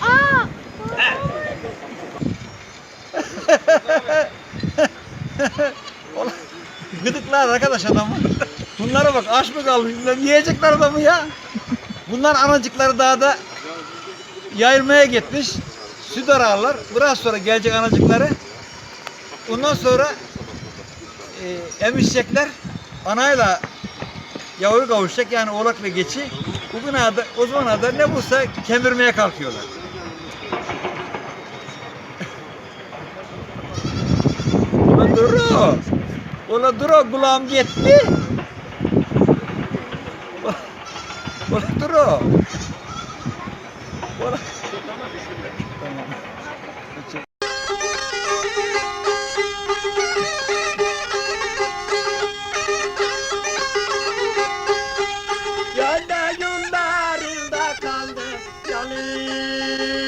Aa! Ulan, Gıdıklar arkadaş adamı. Bunlara bak aç mı kalmış? Bunlar yiyecekler adamı ya. Bunlar anacıkları dağda yayılmaya gitmiş. Süt ararlar. Biraz sonra gelecek anacıkları. Ondan sonra e, emişecekler. Anayla yavru kavuşacak yani oğlak ve geçi. Bugün da o zaman da ne bulsa kemirmeye kalkıyorlar. Ulan duru. Ulan duru kulağım gitti. Ulan duru. Ulan. Tamam. Bye.